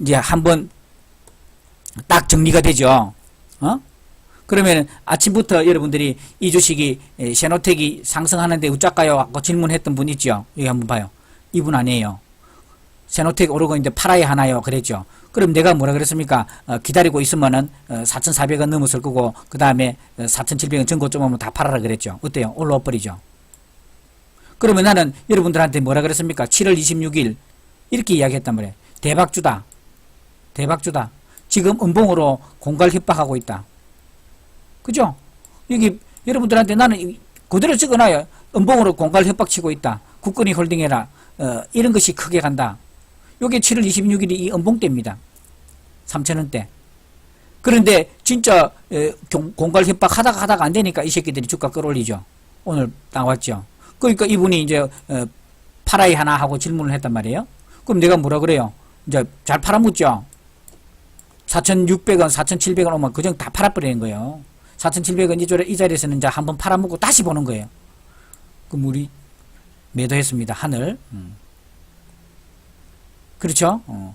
이제 한번 딱 정리가 되죠. 어? 그러면 아침부터 여러분들이 이 주식이 에, 셰노텍이 상승하는데 어쩔까요? 하고 질문했던 분 있죠. 여기 한번 봐요. 이분 아니에요. 셰노텍 오르고 있는데 팔아야 하나요? 그랬죠. 그럼 내가 뭐라 그랬습니까? 어, 기다리고 있으면은 어, 4,400원 넘었을 거고 그 다음에 4,700원 전고점 오면 다 팔아라 그랬죠. 어때요? 올라와 버리죠. 그러면 나는 여러분들한테 뭐라 그랬습니까? 7월 26일 이렇게 이야기했단 말이에요. 대박주다. 대박주다. 지금 음봉으로 공갈 협박하고 있다. 그죠? 여기 여러분들한테 나는 이- 그대로 적어놔요. 음봉으로 공갈 협박치고 있다. 국건이 홀딩해라. 어, 이런 것이 크게 간다. 요게 7월 26일이 이 음봉 때입니다. 3천원 대. 그런데 진짜 에, 공- 공갈 협박 하다가 하다가 안 되니까 이 새끼들이 주가 끌어올리죠. 오늘 나왔죠. 그러니까 이분이 이제 어, 팔아이 하나 하고 질문을 했단 말이에요. 그럼 내가 뭐라 그래요? 이제 잘 팔아묻죠. 4,600원, 4,700원 오면 그정 다 팔아버리는 거예요. 4,700원 이, 자리- 이 자리에서는 이제 한번 팔아먹고 다시 보는 거예요. 그럼 우리 매도했습니다. 하늘. 음. 그렇죠? 어.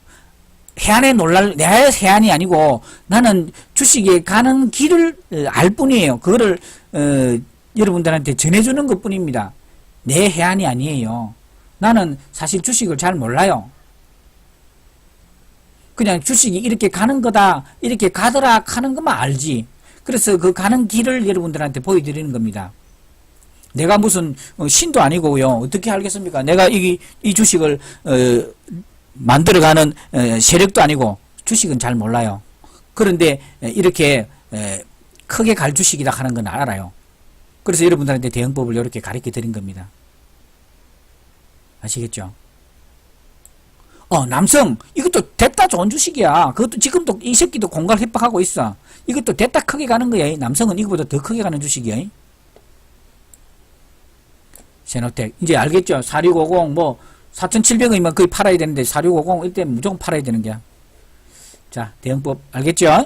해안에 놀랄, 내 해안이 아니고 나는 주식에 가는 길을 어, 알 뿐이에요. 그거를, 어, 여러분들한테 전해주는 것 뿐입니다. 내 해안이 아니에요. 나는 사실 주식을 잘 몰라요. 그냥 주식이 이렇게 가는 거다, 이렇게 가더라 하는 것만 알지. 그래서 그 가는 길을 여러분들한테 보여드리는 겁니다. 내가 무슨 어, 신도 아니고요. 어떻게 알겠습니까? 내가 이, 이 주식을 어, 만들어가는 어, 세력도 아니고 주식은 잘 몰라요. 그런데 에, 이렇게 에, 크게 갈 주식이다 하는 건 알아요. 그래서 여러분들한테 대응법을 이렇게 가르쳐 드린 겁니다. 아시겠죠? 어, 남성, 이것도 됐다 좋은 주식이야. 그것도 지금도 이 새끼도 공갈 협박하고 있어. 이것도 됐다 크게 가는 거야. 이 남성은 이거보다 더 크게 가는 주식이야. 세노텍. 이제 알겠죠? 4650, 뭐, 4,700원이면 거의 팔아야 되는데, 4650 이때 무조건 팔아야 되는 거야. 자, 대응법 알겠죠?